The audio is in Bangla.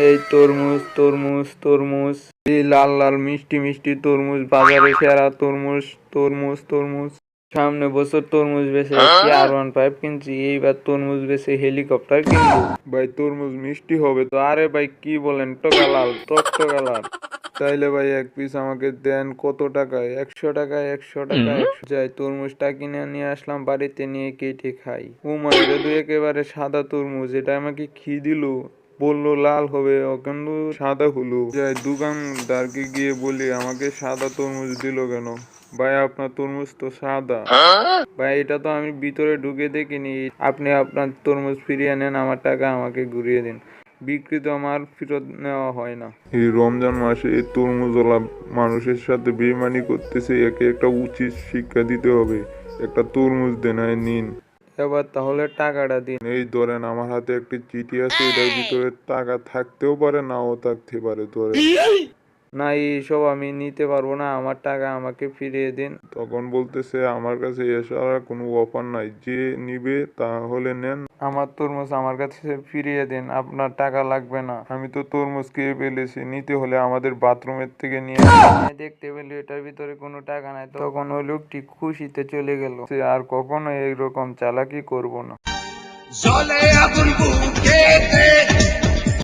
এই তরমুজ তরমুজ তরমুজ এই লাল লাল মিষ্টি মিষ্টি তরমুজ বাজারে সেরা তরমুজ তরমুজ তরমুজ। সামনে বছর তরমুজ বেছে একটি আর ওয়ান ফাইভ কিনছি এইবার তরমুজ বেছে হেলিকপ্টার কিনবো। ভাই তরমুজ মিষ্টি হবে তো আরে ভাই কি বলেন টকা লাল টক টকা লাল তাইলে ভাই এক পিস আমাকে দেন কত টাকায়? একশো টাকায় একশো টাকা একশো যাই তরমুজটা কিনে নিয়ে আসলাম বাড়িতে নিয়ে কেটে খাই। ও মানে যদি একেবারে সাদা তরমুজ এটা আমাকে খি দিল। বলল, লাল হবে। ও কিন্তু সাদা হলো। যাই দোকানদারকে গিয়ে বলি, আমাকে সাদা তরমুজ দিল কেন? ভাই, আপনার তরমুজ তো সাদা। ভাই, এটা তো আমি ভিতরে ঢুকে দেখিনি। আপনি আপনার তরমুজ ফিরিয়ে নেন, আমার টাকা আমাকে ঘুরিয়ে দিন। বিক্রি তো আমার ফেরত নেওয়া হয় না। এই রমজান মাসে এই তরমুজওয়ালা মানুষের সাথে বেমানি করতেছে। একে একটা উচিত শিক্ষা দিতে হবে। একটা তরমুজ দেনায় নিন। এবার তাহলে টাকাটা দিন। এই ধরেন আমার হাতে একটি চিঠি আছে এটার ভিতরে টাকা থাকতেও পারে নাও থাকতে পারে ধরে না এইসব আমি নিতে পারব না আমার টাকা আমাকে ফিরিয়ে দিন। তখন বলতেছে আমার কাছে এছাড়া কোনো অফার নাই যে নিবে তাহলে নেন। আমার তরমুজ আমার কাছে ফিরিয়ে দিন আপনার টাকা লাগবে না। আমি তো তরমুজ খেয়ে ফেলেছি নিতে হলে আমাদের বাথরুমের থেকে নিয়ে দেখতে পেলি এটার ভিতরে কোনো টাকা নাই। তখন ওই লোকটি খুশিতে চলে গেল। সে আর কখনো এইরকম চালাকি করব না। জলে আগুন বুকেতে